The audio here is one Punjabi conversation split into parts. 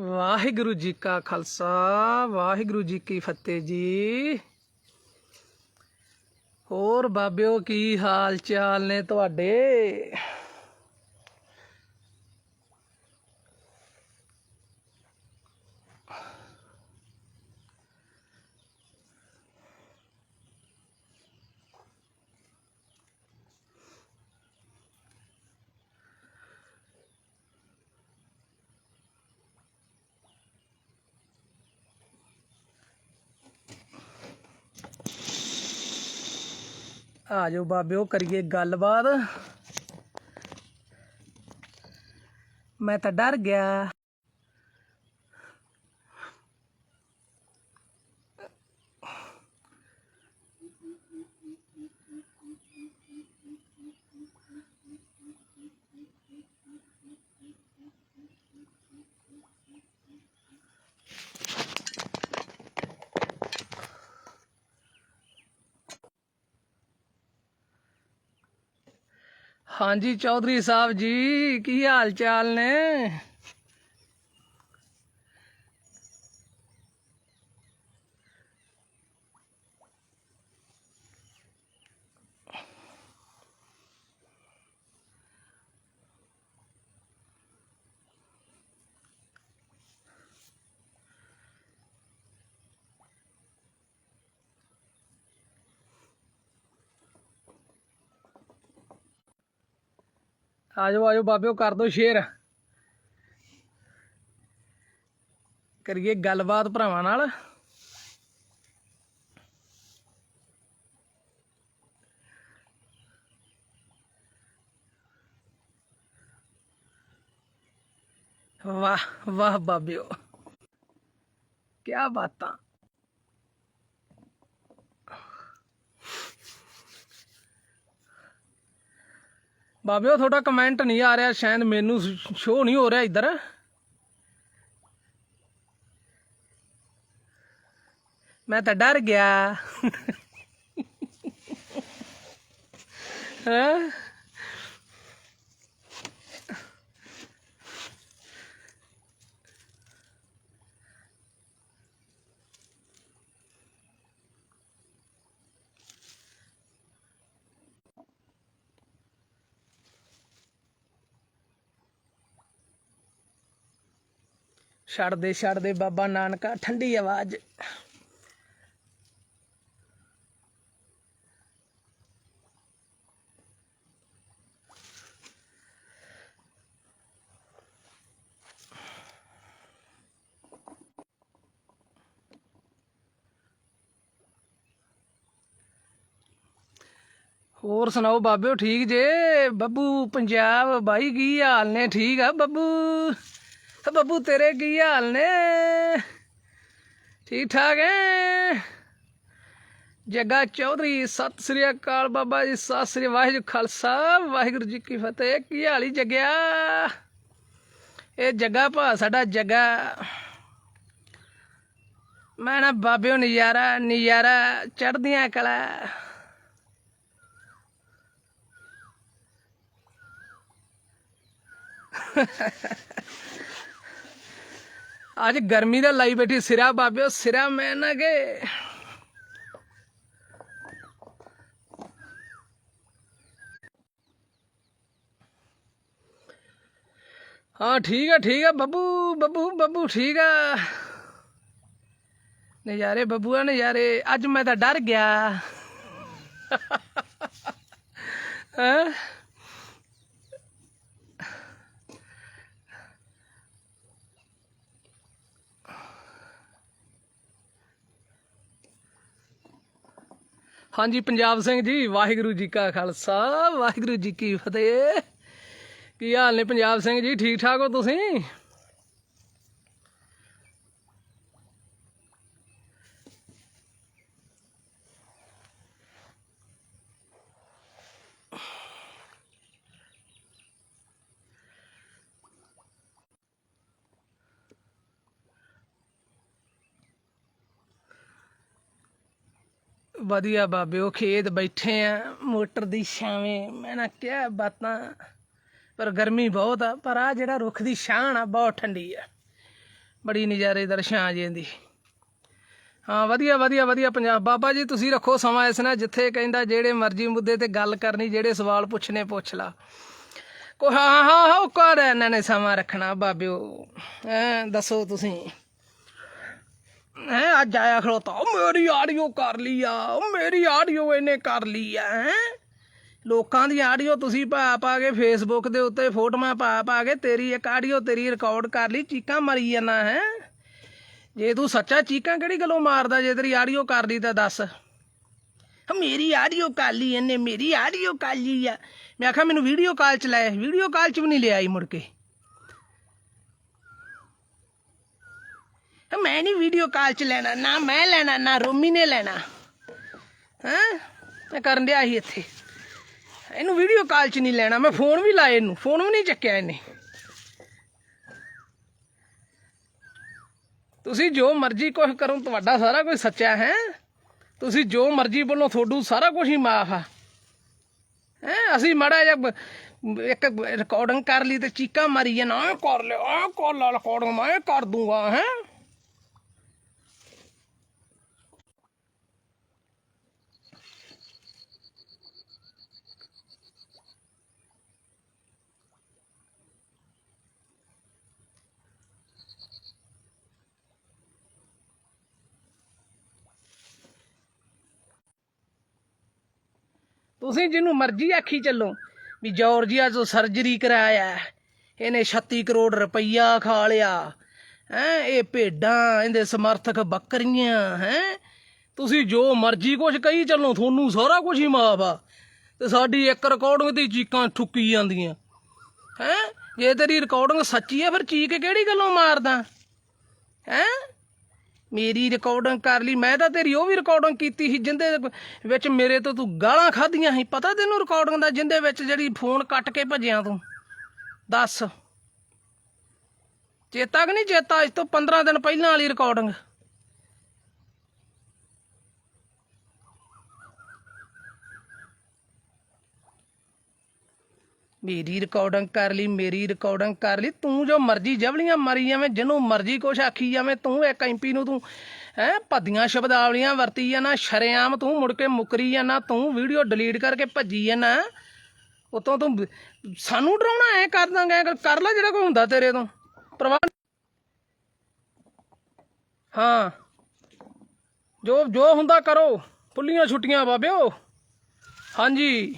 ਵਾਹਿਗੁਰੂ ਜੀ ਕਾ ਖਾਲਸਾ, ਵਾਹਿਗੁਰੂ ਜੀ ਕੀ ਫਤਿਹ ਜੀ। ਹੋਰ ਬਾਬਿਓ, ਕੀ ਹਾਲ ਚਾਲ ਨੇ ਤੁਹਾਡੇ? ਆ ਜਾਓ ਬਾਬਿਓ ਕਰੀਏ ਗੱਲਬਾਤ। ਮੈਂ ਤਾਂ ਡਰ ਗਿਆ। ਹਾਂਜੀ ਚੌਧਰੀ ਸਾਹਿਬ ਜੀ ਕੀ ਹਾਲ ਚਾਲ ਨੇ? ਆਜੋ ਆਜੋ ਬਾਬਿਓ, ਕਰ ਦੋ ਸ਼ੇਅਰ। ਕਰੀਏ ਗੱਲਬਾਤ ਭਰਾਵਾਂ ਨਾਲ। ਵਾਹ ਵਾਹ ਬਾਬਿਓ। ਕੀ ਬਾਤਾਂ। ਬਾਬਿਓ ਤੁਹਾਡਾ ਕਮੈਂਟ ਨਹੀਂ ਆ ਰਿਹਾ, ਸ਼ਾਇਦ ਮੈਨੂੰ ਸ਼ੋ ਨਹੀਂ ਹੋ ਰਿਹਾ ਇੱਧਰ। ਮੈਂ ਤਾਂ ਡਰ ਗਿਆ। ਹੈਂ? ਛੱਡਦੇ ਛੱਡਦੇ ਬਾਬਾ ਨਾਨਕਾ, ਠੰਡੀ ਆਵਾਜ਼। ਹੋਰ ਸੁਣਾਓ ਬਾਬਿਓ, ਠੀਕ ਜੇ? ਬੱਬੂ, ਪੰਜਾਬ ਬਾਈ ਕੀ ਹਾਲ ਨੇ? ਠੀਕ ਆ ਬੱਬੂ? ਬੱਬੂ ਤੇਰੇ ਕੀ ਹਾਲ ਨੇ? ਠੀਕ ਠਾਕ ਹੈ ਜੱਗਾ ਚੌਧਰੀ, ਸਤਿ ਸ੍ਰੀ ਅਕਾਲ ਬਾਬਾ ਜੀ, ਸਤਿ ਸ੍ਰੀ ਵਾਹਿਗੁਰੂ ਖਾਲਸਾ, ਵਾਹਿਗੁਰੂ ਜੀ ਕੀ ਫਤਿਹ, ਕੀ ਹਾਲੀ ਜੱਗਿਆ? ਇਹ ਜੱਗਾ ਭਾ, ਸਾਡਾ ਜੱਗਾ। ਮੈਂ ਨਾ ਬਾਬਿਓ ਨਜ਼ਾਰਾ ਨਜ਼ਾਰਾ ਚੜਦੀਆਂ ਕਲਾ। ਅੱਜ ਗਰਮੀ ਦਾ ਲਾਈ ਬੈਠੀ ਸਿਰਾ ਬਾਬਿਓ, ਸਿਰਾ ਮੈਂ ਨਾ ਕਿ। ਹਾਂ, ਠੀਕ ਆ ਠੀਕ ਆ, ਬੱਬੂ ਬੱਬੂ ਬੱਬੂ ਠੀਕ ਆ। ਨਜ਼ਾਰੇ ਬੱਬੂਆ ਨਜ਼ਾਰੇ, ਅੱਜ ਮੈਂ ਤਾਂ ਡਰ ਗਿਆ। ਹਾਂ? ਹਾਂਜੀ, ਪੰਜਾਬ ਸਿੰਘ ਜੀ, ਵਾਹਿਗੁਰੂ ਜੀ ਕਾ ਖਾਲਸਾ, ਵਾਹਿਗੁਰੂ ਜੀ ਕੀ ਫਤਿਹ। ਕੀ ਹਾਲ ਨੇ ਪੰਜਾਬ ਸਿੰਘ ਜੀ? ਠੀਕ ਠਾਕ ਹੋ ਤੁਸੀਂ? ਵਧੀਆ ਬਾਬਿਓ ਖੇਤ ਬੈਠੇ ਆ, ਮੋਟਰ ਦੀ ਛਾਵੇਂ। ਮੈਂ ਨਾ ਕਿਹਾ, ਬਾਤਾਂ, ਪਰ ਗਰਮੀ ਬਹੁਤ ਆ, ਪਰ ਆ ਜਿਹੜਾ ਰੁੱਖ ਦੀ ਛਾਂ ਆ, ਬਹੁਤ ਠੰਡੀ ਆ। ਬੜੀ ਨਜ਼ਾਰੇਦਾਰ ਛਾਂ ਜਾਂਦੀ ਹਾਂ, ਵਧੀਆ ਵਧੀਆ ਵਧੀਆ ਪੰਜਾਬ। ਬਾਬਾ ਜੀ, ਤੁਸੀਂ ਰੱਖੋ ਸਮਾਂ ਇਸ ਨਾਲ, ਜਿੱਥੇ ਕਹਿੰਦਾ ਜਿਹੜੇ ਮਰਜ਼ੀ ਮੁੱਦੇ ਤੇ ਗੱਲ ਕਰਨੀ, ਜਿਹੜੇ ਸਵਾਲ ਪੁੱਛਣੇ, ਪੁੱਛ ਲਾ। ਕੋ ਹਾਂ ਹਾਂ ਹਾਂ ਉਹ ਕਰ ਇਹਨਾਂ ਨੇ ਸਮਾਂ ਰੱਖਣਾ, ਬਾਬਿਓ। ਐ ਦੱਸੋ ਤੁਸੀਂ। ਹੈ ਅੱਜ ਆਇਆ ਖਲੋਤਾ, ਉਹ ਮੇਰੀ ਆਡੀਓ ਕਰ ਲਈ ਆ, ਉਹ ਮੇਰੀ ਆਡੀਓ ਇਹਨੇ ਕਰ ਲਈ ਆ, ਹੈ? ਲੋਕਾਂ ਦੀ ਆਡੀਓ ਤੁਸੀਂ ਪਾ ਪਾ ਕੇ ਫੇਸਬੁੱਕ ਦੇ ਉੱਤੇ ਫੋਟੋਆਂ ਪਾ ਪਾ ਕੇ ਤੇਰੀ ਇੱਕ ਆਡੀਓ ਤੇਰੀ ਰਿਕਾਰਡ ਕਰ ਲਈ, ਚੀਕਾਂ ਮਰੀ ਜਾਣਾ ਹੈ? ਜੇ ਤੂੰ ਸੱਚਾ ਚੀਕਾਂ ਕਿਹੜੀ ਗੱਲੋਂ ਮਾਰਦਾ, ਜੇ ਤੇਰੀ ਆਡੀਓ ਕਰ ਲਈ ਤਾਂ ਦੱਸ। ਮੇਰੀ ਆਡੀਓ ਕਰ ਲਈ ਇਹਨੇ, ਮੇਰੀ ਆਡੀਓ ਕਰ ਲਈ ਆ। ਮੈਂ ਆਖਿਆ ਮੈਨੂੰ ਵੀਡੀਓ ਕਾਲ ਚ ਲੈ, ਵੀਡੀਓ ਕਾਲ ਚ ਵੀ ਨਹੀਂ ਲਿਆਈ ਮੁੜ ਕੇ। ਹਾਂ, ਮੈਂ ਨਹੀਂ ਵੀਡੀਓ ਕਾਲ ਚ ਲੈਣਾ ਨਾ ਮੈਂ ਲੈਣਾ ਨਾ ਰੋਮੀ ਨੇ ਲੈਣਾ। ਹਾਂ? ਮੈਂ ਕਰਨ ਡਿਆ ਸੀ ਇੱਥੇ। ਇਹਨੂੰ ਵੀਡੀਓ ਕਾਲ ਚ ਨਹੀਂ ਲੈਣਾ ਮੈਂ ਫੋਨ ਵੀ ਲਾਏ ਇਹਨੂੰ ਫੋਨ ਵੀ ਨਹੀਂ ਚੱਕਿਆ ਇਹਨੇ। ਤੁਸੀਂ ਜੋ ਮਰਜ਼ੀ ਕੁਝ ਕਰੋ ਤੁਹਾਡਾ ਸਾਰਾ ਕੁਝ ਸੱਚਾ ਹੈ। ਤੁਸੀਂ ਜੋ ਮਰਜ਼ੀ ਬੋਲੋ ਤੁਹਾਡੂ ਸਾਰਾ ਕੁਝ ਹੀ ਮਾਫ ਆ। ਹੈ? ਅਸੀਂ ਮੜਾ ਜਿਹਾ ਇੱਕ ਰਿਕਾਰਡਿੰਗ ਕਰ ਲਈ ਤੇ ਚੀਕਾਂ ਮਾਰੀ ਜਾਂ ਨਾ ਕਰ ਲਿਓ ਆ ਕਰ ਲਾ ਰਿਕਾਰਡਿੰਗ ਮੈਂ ਕਰ ਦੂੰਗਾ ਹੈ? ਤੁਸੀਂ ਜਿਹਨੂੰ ਮਰਜ਼ੀ ਆਖੀ ਚੱਲੋ ਵੀ ਜਾਰਜੀਆ ਤੋਂ ਸਰਜਰੀ ਕਰਾਇਆ ਇਹਨੇ 36 ਕਰੋੜ ਰੁਪਈਆ ਖਾ ਲਿਆ। ਹੈ, ਇਹ ਭੇਡਾਂ, ਇਹਦੇ ਸਮਰਥਕ ਬੱਕਰੀਆਂ, ਹੈ। ਤੁਸੀਂ ਜੋ ਮਰਜ਼ੀ ਕੁਝ ਕਹੀ ਚੱਲੋ, ਤੁਹਾਨੂੰ ਸਾਰਾ ਕੁਝ ਹੀ ਮਾਫ ਆ। ਤੇ ਸਾਡੀ ਇੱਕ ਰਿਕਾਰਡਿੰਗ ਦੀ ਚੀਕਾਂ ਠੁੱਕੀ ਜਾਂਦੀਆਂ। ਹੈ, ਜੇ ਤੇਰੀ ਰਿਕਾਰਡਿੰਗ ਸੱਚੀ ਹੈ ਫਿਰ ਚੀਕ ਕਿਹੜੀ ਗੱਲੋਂ ਮਾਰਦਾ? ਹੈ? ਮੇਰੀ ਰਿਕਾਰਡਿੰਗ ਕਰ ਲਈ, ਮੈਂ ਤਾਂ ਤੇਰੀ ਉਹ ਵੀ ਰਿਕਾਰਡਿੰਗ ਕੀਤੀ ਸੀ, ਜਿੰਦੇ ਵਿੱਚ ਮੇਰੇ ਤੋਂ ਤੂੰ ਗਾਲਾਂ ਖਾਧੀਆਂ ਸੀ। ਪਤਾ ਤੈਨੂੰ ਰਿਕਾਰਡਿੰਗ ਦਾ, ਜਿੰਦੇ ਵਿੱਚ ਜਿਹੜੀ ਫੋਨ ਕੱਟ ਕੇ ਭੱਜਿਆ ਤੂੰ? ਦੱਸ। ਚੇਤਾ ਕਿ ਨਹੀਂ ਚੇਤਾ? ਅੱਜ ਤੋਂ 15 ਦਿਨ ਪਹਿਲਾਂ ਵਾਲੀ ਰਿਕਾਰਡਿੰਗ ਮੇਰੀ ਰਿਕਾਰਡਿੰਗ ਕਰ ਲਈ, ਮੇਰੀ ਰਿਕਾਰਡਿੰਗ ਕਰ ਲਈ। ਤੂੰ ਜੋ ਮਰਜ਼ੀ ਜਵਲੀਆਂ ਮਾਰੀ ਜਾਵੇਂ, ਜਿਹਨੂੰ ਮਰਜ਼ੀ ਕੁਛ ਆਖੀ ਜਾਵੇਂ, ਤੂੰ ਇੱਕ ਐਮਪੀ ਨੂੰ ਤੂੰ, ਹੈ, ਭੱਦੀਆਂ ਸ਼ਬਦਾਵਲੀਆਂ ਵਰਤੀ ਜਾਣਾ ਸ਼ਰੇਆਮ ਤੂੰ ਮੁੜ ਕੇ ਮੁਕਰੀ ਜਾਣਾ ਤੂੰ ਵੀਡੀਓ ਡਿਲੀਟ ਕਰਕੇ ਭੱਜੀ ਜਾਣਾ ਉਤੋਂ ਤੂੰ ਸਾਨੂੰ ਡਰਾਉਣਾ, ਐ ਕਰ ਦਾਂਗੇ ਕਰ- ਕਰ ਲੈ ਜਿਹੜਾ ਕੋਈ ਹੁੰਦਾ ਤੇਰੇ ਤੋਂ। ਪ੍ਰਵਾਹ ਹਾਂ। ਜੋ ਜੋ ਹੁੰਦਾ ਕਰੋ। ਪੁੱਲੀਆਂ ਛੁੱਟੀਆਂ ਬਾਬਿਓ। ਹਾਂਜੀ।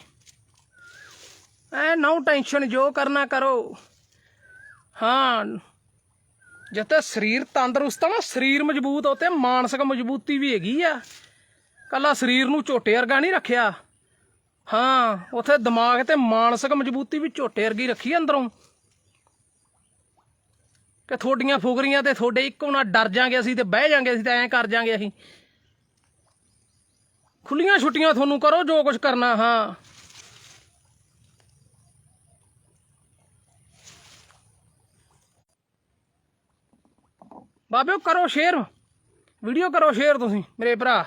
ਐ ਨੋ ਟੈਨਸ਼ਨ ਜੋ ਕਰਨਾ ਕਰੋ। ਹਾਂ ਜਿੱਤੇ ਸਰੀਰ ਤੰਦਰੁਸਤ ਆ ਨਾ, ਸਰੀਰ ਮਜ਼ਬੂਤ ਆ ਤੇ ਮਾਨਸਿਕ ਮਜ਼ਬੂਤੀ ਵੀ ਹੈਗੀ ਆ। ਕੱਲਾ ਸਰੀਰ ਨੂੰ ਝੋਟੇ ਵਰਗਾ ਨਹੀਂ ਰੱਖਿਆ। ਹਾਂ, ਉਥੇ ਦਿਮਾਗ ਤੇ ਮਾਨਸਿਕ ਮਜ਼ਬੂਤੀ ਵੀ ਝੋਟੇ ਵਰਗੀ ਰੱਖੀ ਅੰਦਰੋਂ। ਕਿ ਤੁਹਾਡੀਆਂ ਫੁਗਰੀਆਂ ਤੇ ਤੁਹਾਡੇ ਇੱਕੋ ਨਾਲ ਡਰ ਜਾਾਂਗੇ ਅਸੀਂ ਤੇ ਬਹਿ ਜਾਾਂਗੇ ਅਸੀਂ ਤੇ ਐਂ ਕਰ ਜਾਾਂਗੇ ਅਸੀਂ। ਖੁੱਲੀਆਂ ਛੁੱਟੀਆਂ ਤੁਹਾਨੂੰ ਕਰੋ, ਜੋ ਕੁਝ ਕਰਨਾ, ਹਾਂ। ਬਾਬਿਓ ਕਰੋ ਸ਼ੇਅਰ। ਵੀਡੀਓ ਕਰੋ ਸ਼ੇਅਰ ਤੁਸੀਂ, ਮੇਰੇ ਭਰਾ।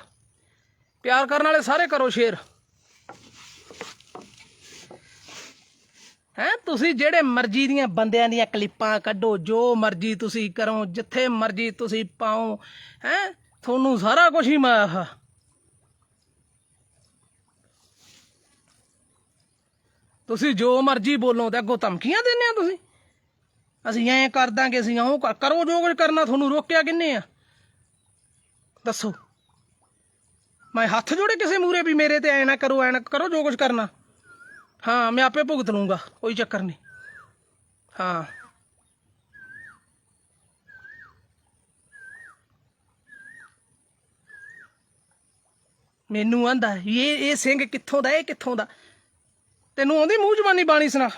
ਪਿਆਰ ਕਰਨ ਵਾਲੇ ਸਾਰੇ ਕਰੋ ਸ਼ੇਅਰ। ਹੈ, ਤੁਸੀਂ ਜਿਹੜੇ ਮਰਜ਼ੀ ਦੀਆਂ ਬੰਦਿਆਂ ਦੀਆਂ ਕਲਿੱਪਾਂ ਕੱਢੋ, ਜੋ ਮਰਜ਼ੀ ਤੁਸੀਂ ਕਰੋ, ਜਿੱਥੇ ਮਰਜ਼ੀ ਤੁਸੀਂ ਪਾਓ। ਹੈ, ਤੁਹਾਨੂੰ ਸਾਰਾ ਕੁਝ ਹੀ ਮਾਫ ਤੁਸੀਂ ਜੋ ਮਰਜ਼ੀ ਬੋਲੋ ਤੇ ਅੱਗੋਂ ਧਮਕੀਆਂ ਦਿੰਦੇ ਆ ਤੁਸੀਂ? ਅਸੀਂ ਐਂ ਕਰ ਦਾਂਗੇ, ਅਸੀਂ ਉਹ ਕਰ- ਕਰੋ ਜੋ ਕੁਝ ਕਰਨਾ, ਤੁਹਾਨੂੰ ਰੋਕਿਆ ਕਿੰਨੇ ਆ? ਦੱਸੋ। ਮੈਂ ਹੱਥ ਜੋੜੇ ਕਿਸੇ ਮੂਰੇ ਵੀ ਮੇਰੇ ਤੇ ਐ ਨਾ ਕਰੋ, ਐ ਨਾ ਕਰੋ ਜੋ ਕੁਝ ਕਰਨਾ। ਹਾਂ, ਮੈਂ ਆਪੇ ਭੁਗਤ ਲੂੰਗਾ, ਕੋਈ ਚੱਕਰ ਨਹੀਂ। ਹਾਂ। ਮੈਨੂੰ ਆਂਦਾ ਇਹ ਇਹ ਸਿੰਘ ਕਿੱਥੋਂ ਦਾ, ਇਹ ਕਿੱਥੋਂ ਦਾ? ਤੈਨੂੰ ਆਉਂਦੀ ਮੂੰਹ ਜ਼ਬਾਨੀ ਬਾਣੀ ਸੁਣਾ।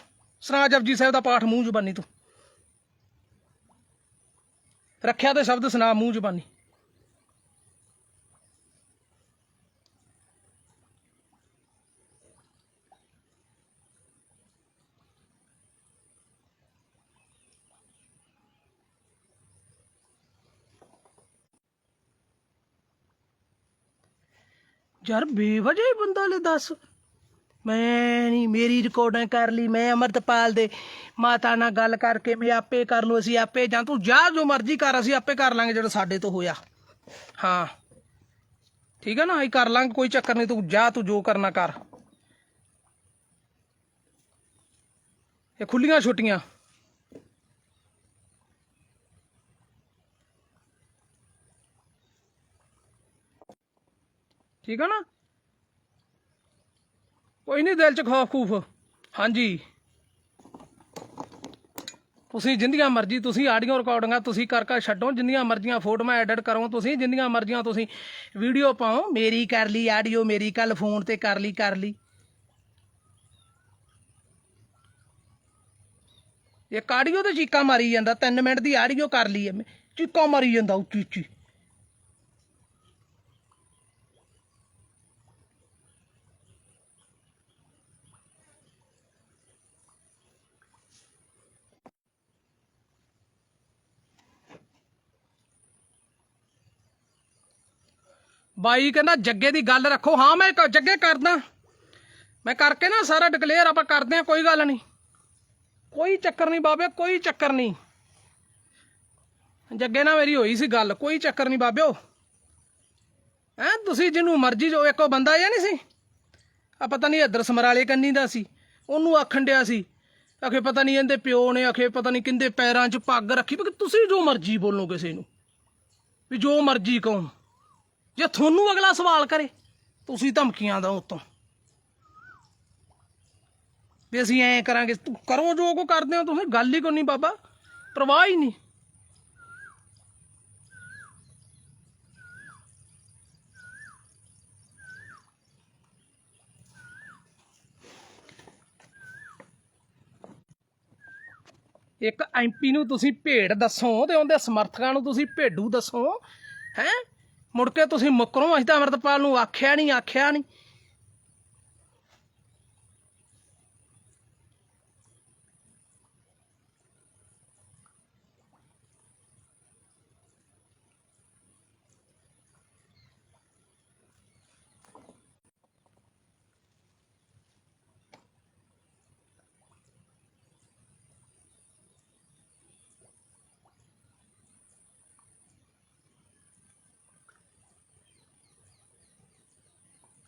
ਸੁਣਾ ਜਪਜੀ ਸਾਹਿਬ ਦਾ ਪਾਠ ਮੂੰਹ ਜ਼ਬਾਨੀ ਤੂੰ। ਰੱਖਿਆ ਤੇ ਸ਼ਬਦ ਸੁਣਾ ਮੂੰਹ ਜ਼ਬਾਨੀ। ਯਾਰ ਬੇਵਜ੍ਹਾ ਹੀ ਬੰਦਾ ਲੈ ਦੱਸ। ਮੈਂ ਨਹੀਂ ਮੇਰੀ ਰਿਕਾਰਡਿੰਗ ਕਰ ਲਈ, ਮੈਂ ਅਮਰਤਪਾਲ ਦੇ ਮਾਤਾ ਨਾਲ ਗੱਲ ਕਰਕੇ ਮੈਂ ਆਪੇ ਕਰ ਲੂ, ਅਸੀਂ ਆਪੇ ਜਾਂ ਤੂੰ ਜਾ ਜੋ ਮਰਜ਼ੀ ਕਰ, ਅਸੀਂ ਆਪੇ ਕਰ ਲਾਂਗੇ ਜਿਹੜਾ ਸਾਡੇ ਤੋਂ ਹੋਇਆ। ਹਾਂ। ਠੀਕ ਹੈ ਨਾ, ਅਸੀਂ ਕਰ ਲਾਂਗੇ, ਕੋਈ ਚੱਕਰ ਨਹੀਂ, ਤੂੰ ਜਾ, ਤੂੰ ਜੋ ਕਰਨਾ ਕਰ। ਇਹ ਖੁੱਲੀਆਂ ਛੁੱਟੀਆਂ। ਠੀਕ ਹੈ ਨਾ? ਕੋਈ ਨਹੀਂ, ਦਿਲ ਚ ਖੌਫ ਖੂਫ। ਹਾਂਜੀ। ਤੁਸੀਂ ਜਿੰਨੀਆਂ ਮਰਜ਼ੀ, ਤੁਸੀਂ ਆਡੀਓ ਰਿਕਾਰਡਿੰਗਾਂ ਤੁਸੀਂ ਕਰ ਕਰ ਛੱਡੋ, ਜਿੰਨੀਆਂ ਮਰਜ਼ੀਆਂ ਫੋਟੋਆਂ ਐਡਿਟ ਕਰੋ, ਤੁਸੀਂ ਜਿੰਨੀਆਂ ਮਰਜ਼ੀਆਂ ਤੁਸੀਂ ਵੀਡੀਓ ਪਾਓ, ਮੇਰੀ ਕਰ ਲਈ ਆਡੀਓ, ਮੇਰੀ ਕੱਲ ਫੋਨ ਤੇ ਕਰ ਲਈ ਕਰ ਲਈ। ਇਹ ਆਡੀਓ ਤੇ ਚੀਕਾਂ ਮਾਰੀ ਜਾਂਦਾ 3 ਮਿੰਟ ਦੀ ਆਡੀਓ ਕਰ ਲਈ ਐ ਚੀਕਾਂ ਮਾਰੀ ਜਾਂਦਾ ਉੱਚੀ ਉੱਚੀ ਬਾਈ ਕਹਿੰਦਾ, ਜੱਗੇ ਦੀ ਗੱਲ ਰੱਖੋ। ਹਾਂ, ਮੈਂ ਕ- ਜੱਗੇ ਕਰਦਾ। ਮੈਂ ਕਰਕੇ ਨਾ ਸਾਰਾ ਡਿਕਲੇਅਰ ਆਪਾਂ ਕਰਦੇ ਆ ਕੋਈ ਗੱਲ ਨਹੀਂ। ਕੋਈ ਚੱਕਰ ਨਹੀਂ ਬਾਬੇ ਕੋਈ ਚੱਕਰ ਨਹੀਂ। ਜੱਗੇ ਨਾਲ ਮੇਰੀ ਹੋਈ ਸੀ ਗੱਲ, ਕੋਈ ਚੱਕਰ ਨਹੀਂ ਬਾਬਿਓ। ਹੈ, ਤੁਸੀਂ ਜਿਹਨੂੰ ਮਰਜ਼ੀ ਜੋ, ਇੱਕੋ ਬੰਦਾ ਜਾਂ ਨਹੀਂ ਸੀ? ਆ ਪਤਾ ਨਹੀਂ ਇੱਧਰ ਸਮਰਾਲੇ ਕੰਨੀ ਦਾ ਸੀ, ਉਹਨੂੰ ਆਖਣ ਡਿਆ ਸੀ। ਆਖੇ ਪਤਾ ਨਹੀਂ ਇਹਦੇ ਪਿਓ ਨੇ, ਆਖੇ ਪਤਾ ਨਹੀਂ ਕਿੰਦੇ ਪੈਰਾਂ 'ਚ ਪੱਗ ਰੱਖੀ, ਵੀ ਤੁਸੀਂ ਜੋ ਮਰਜ਼ੀ ਬੋਲੋ ਕਿਸੇ ਨੂੰ। ਵੀ ਜੋ ਮਰਜ਼ੀ ਕਹੋ। ਜੇ ਤੁਹਾਨੂੰ ਅਗਲਾ ਸਵਾਲ ਕਰੇ, ਤੁਸੀਂ ਧਮਕੀਆਂ ਦੋ ਉਤੋਂ। ਵੀ ਅਸੀਂ ਐਂ ਕਰਾਂਗੇ, ਤੂੰ ਕਰੋ ਜੋ ਕੋ ਕਰਦੇ ਹੋ ਤੁਸੀਂ, ਗੱਲ ਹੀ ਕੋਈ ਨਹੀਂ ਬਾਬਾ, ਪਰਵਾਹ ਹੀ ਨਹੀਂ। ਇੱਕ ਐਮਪੀ ਨੂੰ ਤੁਸੀਂ ਭੇਡ ਦੱਸੋ ਤੇ ਉਹਦੇ ਸਮਰਥਕਾਂ ਨੂੰ ਤੁਸੀਂ ਭੇਡੂ ਦੱਸੋ, ਹੈ? ਮੁੜ ਕੇ ਤੁਸੀਂ ਮੁਕਰੋ ਅਸੀਂ ਤਾਂ ਅਮਰਤਪਾਲ ਨੂੰ ਆਖਿਆ ਨਹੀਂ ਆਖਿਆ ਨਹੀਂ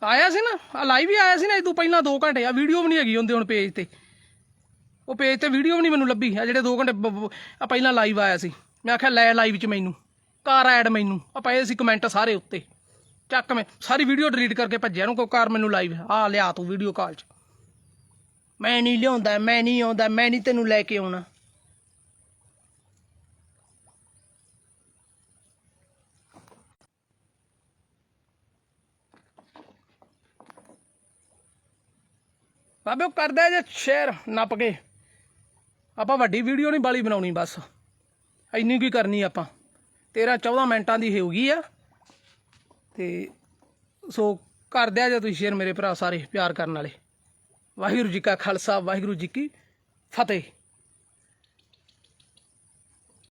ਆਇਆ ਸੀ ਨਾ ਆ ਲਾਈਵ ਹੀ ਆਇਆ ਸੀ ਨਾ ਇਹ ਤੋਂ ਪਹਿਲਾਂ 2 ਘੰਟੇ ਆ ਵੀਡੀਓ ਵੀ ਨਹੀਂ ਹੈਗੀ ਹੁੰਦੇ ਹੁਣ ਪੇਜ ਤੇ। ਉਹ ਪੇਜ ਤੇ ਵੀਡੀਓ ਵੀ ਨਹੀਂ ਮੈਨੂੰ ਲੱਭੀ ਆ ਜਿਹੜੇ 2 ਘੰਟੇ ਆ ਪਹਿਲਾਂ ਲਾਈਵ ਆਇਆ ਸੀ। ਮੈਂ ਆਖਿਆ, ਲੈ ਲਾਈਵ ਚ ਮੈਨੂੰ, ਕਾਰ ਐਡ ਮੈਨੂੰ। ਆ ਪਏ ਸੀ ਕਮੈਂਟ ਸਾਰੇ ਉੱਤੇ। ਚੱਕ ਮੈਂ, ਸਾਰੀ ਵੀਡੀਓ ਡਿਲੀਟ ਕਰਕੇ ਭੱਜਿਆ ਨੂੰ ਕੋਈ ਕਾਰ ਮੈਨੂੰ ਲਾਈਵ ਆ ਲਿਆ ਤੂੰ ਵੀਡੀਓ ਕਾਲ ਚ। ਮੈਂ ਨਹੀਂ ਲਿਆਉਂਦਾ, ਮੈਂ ਨਹੀਂ ਆਉਂਦਾ, ਮੈਂ ਨਹੀਂ ਤੈਨੂੰ ਲੈ ਕੇ ਆਉਣਾ। ਬਾਬੇ, ਉਹ ਕਰਦਾ ਜੇ ਸ਼ੇਅਰ ਨੱਪ ਕੇ। ਆਪਾਂ ਵੱਡੀ ਵੀਡੀਓ ਨਹੀਂ ਬਾਲੀ ਬਣਾਉਣੀ ਬਸ। ਇੰਨੀ ਕੀ ਕਰਨੀ ਆਪਾਂ। 13 14 ਮਿੰਟਾਂ ਦੀ ਹੋਊਗੀ ਆ। ਤੇ ਸੋ ਕਰਦਿਆ ਜੇ ਤੁਸੀਂ ਸ਼ੇਅਰ ਮੇਰੇ ਭਰਾ ਸਾਰੇ ਪਿਆਰ ਕਰਨ ਵਾਲੇ। ਵਾਹਿਗੁਰੂ ਜੀ ਕਾ ਖਾਲਸਾ, ਵਾਹਿਗੁਰੂ ਜੀ ਕੀ ਫਤਿਹ।